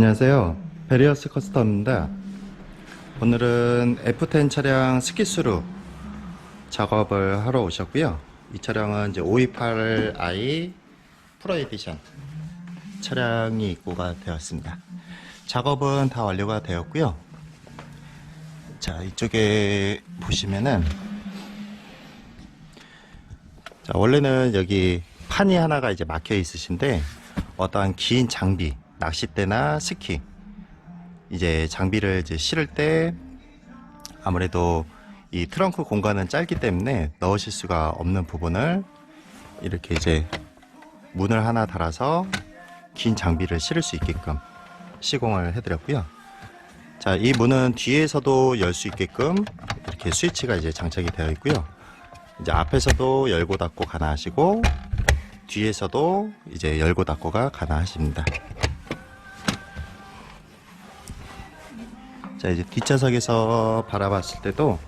안녕하세요. 베리어스 커스텀입니다. 오늘은 F10 차량 스키스루 작업을 하러 오셨고요. 이 차량은 이제 528i 프로 에디션 차량이 입고가 되었습니다. 작업은 다 완료가 되었고요. 자, 이쪽에 보시면은 자, 원래는 여기 판이 하나가 이제 막혀 있으신데 어떠한 긴 장비, 낚싯대나 스키 이제 장비를 이제 실을 때 아무래도 이 트렁크 공간은 짧기 때문에 넣으실 수가 없는 부분을 이렇게 이제 문을 하나 달아서 긴 장비를 실을 수 있게끔 시공을 해드렸고요. 자, 이 문은 뒤에서도 열 수 있게끔 이렇게 스위치가 이제 장착이 되어 있고요. 이제 앞에서도 열고 닫고 가능하시고 뒤에서도 이제 열고 닫고가 가능하십니다. 자 이제 뒷좌석에서 바라봤을 때도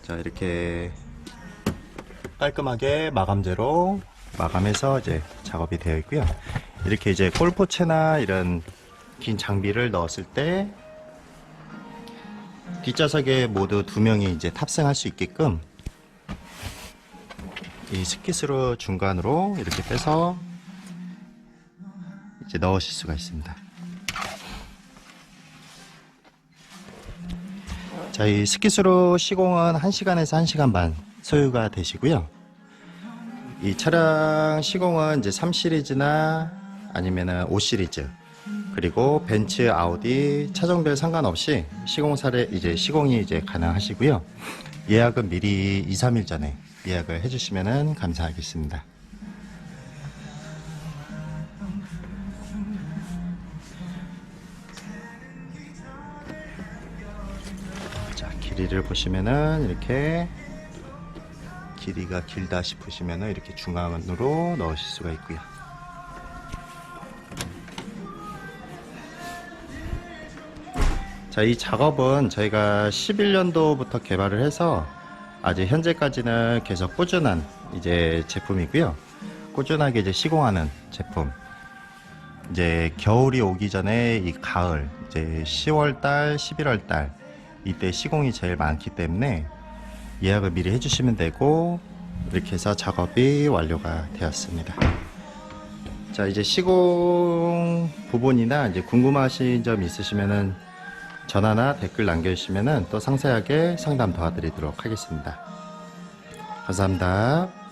자 이렇게 깔끔하게 마감재로 마감해서 이제 작업이 되어 있고요. 이렇게 이제 골포체나 이런 긴 장비를 넣었을 때 뒷좌석에 모두 두 명이 이제 탑승할 수 있게끔 이 스키스로 중간으로 이렇게 빼서 이제 넣으실 수가 있습니다. 자, 이 스키스로 시공은 1시간에서 1시간 반 소요가 되시고요. 이 차량 시공은 이제 3 시리즈나 아니면은 5 시리즈 그리고 벤츠, 아우디 차종별 상관없이 시공 사례 이제 시공이 이제 가능하시고요. 예약은 미리 2, 3일 전에 예약을 해주시면 감사하겠습니다. 자, 길이를 보시면은 이렇게 길이가 길다 싶으시면은 이렇게 중앙으로 넣으실 수가 있고요. 자, 이 작업은 저희가 11년도부터 개발을 해서 아직 현재까지는 계속 꾸준한 이제 제품이고요. 꾸준하게 이제 시공하는 제품. 이제 겨울이 오기 전에 이 가을, 이제 10월 달, 11월 달 이때 시공이 제일 많기 때문에 예약을 미리 해주시면 되고 이렇게 해서 작업이 완료가 되었습니다. 자, 이제 시공 부분이나 이제 궁금하신 점 있으시면은 전화나 댓글 남겨주시면은 또 상세하게 상담 도와드리도록 하겠습니다. 감사합니다.